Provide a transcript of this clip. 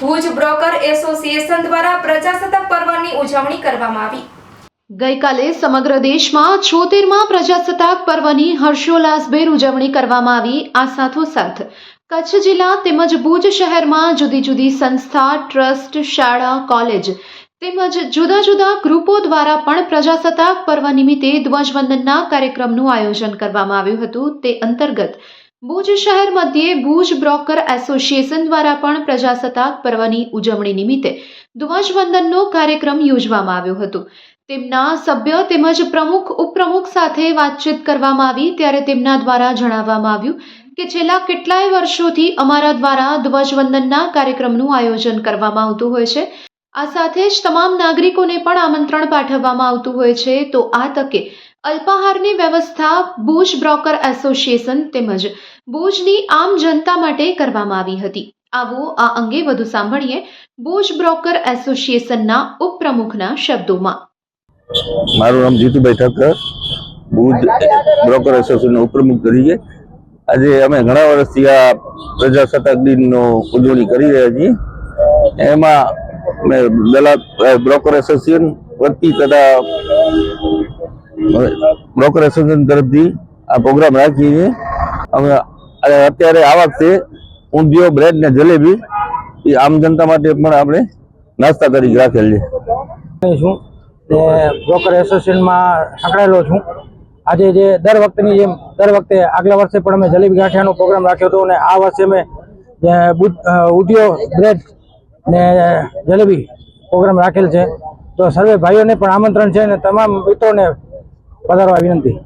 Bhuj broker association દ્વારા પ્રજાસત્તાક પર્વની ઉજવણી કરવામાં આવી. ગઈકાલે સમગ્ર દેશમાં છોતેરમાં પ્રજાસત્તાક પર્વની હર્ષોલ્લાસભેર ઉજવણી કરવામાં આવી. આ સાથોસાથ કચ્છ જિલ્લા તેમજ ભુજ શહેરમાં જુદી જુદી સંસ્થા, ટ્રસ્ટ, શાળા, કોલેજ તેમજ જુદા જુદા ગ્રુપો દ્વારા પણ પ્રજાસત્તાક પર્વ નિમિત્તે ધ્વજવંદનના કાર્યક્રમનું આયોજન કરવામાં આવ્યું હતું. તે અંતર્ગત ભુજ શહેર મધ્યે ભુજ બ્રોકર એસોસિએશન દ્વારા પણ પ્રજાસત્તાક પર્વની ઉજવણી નિમિત્તે ધ્વજવંદનનો કાર્યક્રમ યોજવામાં આવ્યો હતો. તેમના સભ્ય તેમજ પ્રમુખ, ઉપપ્રમુખ સાથે વાતચીત કરવામાં આવી ત્યારે તેમના દ્વારા જણાવવામાં આવ્યું કે છેલ્લા કેટલાય વર્ષોથી અમારા દ્વારા ધ્વજવંદનના કાર્યક્રમનું આયોજન કરવામાં આવતું હોય છે. આ સાથે જ તમામ નાગરિકોને પણ આમંત્રણ પાઠવવામાં આવતું હોય છે. તો આ તકે અલ્પાહારની વ્યવસ્થા ભુજ બ્રોકર એસોસિએશન તેમજ ભુજની આમ જનતા માટે કરવામાં આવી હતી. આવો આ અંગે વધુ સાંભળીએ ભુજ બ્રોકર એસોસિએશનના ઉપપ્રમુખના શબ્દોમાં. મારું નામ જીતુભાઈ ઠક્કર ભુજ બ્રોકર એસોસિએશનના ઉપપ્રમુખ તરીકે. આજે અમે ઘણા વર્ષથી આ પ્રજાસત્તાક દિનનો ઉજવણી કરી રહ્યા છીએ. એમાં અમે દલાલ બ્રોકર એસોસિએશન વતી તથા બ્રોકર એસોસિએશન તરફથી આ પ્રોગ્રામ રાખીએ છીએ. અમે અત્યારે આ વખતે ઊંધિયો બ્રેડ ને જલેબી, એ આમ જનતા માટે પણ આપણે નાસ્તા તરીકે રાખેલ છે. છું ને બ્રોકર એસોસિએશનમાં સંકળાયેલો છું. આજે જે દર વખતની જેમ, દર વખતે આગલા વર્ષે પણ અમે જલેબી ગાંઠિયાનો પ્રોગ્રામ રાખ્યો હતો અને આ વર્ષે અમે ઉધિયો બ્રેડ ને જલેબી પ્રોગ્રામ રાખેલ છે. તો સર્વે ભાઈઓને પણ આમંત્રણ છે અને તમામ મિત્રોને પધારવા વિનંતી.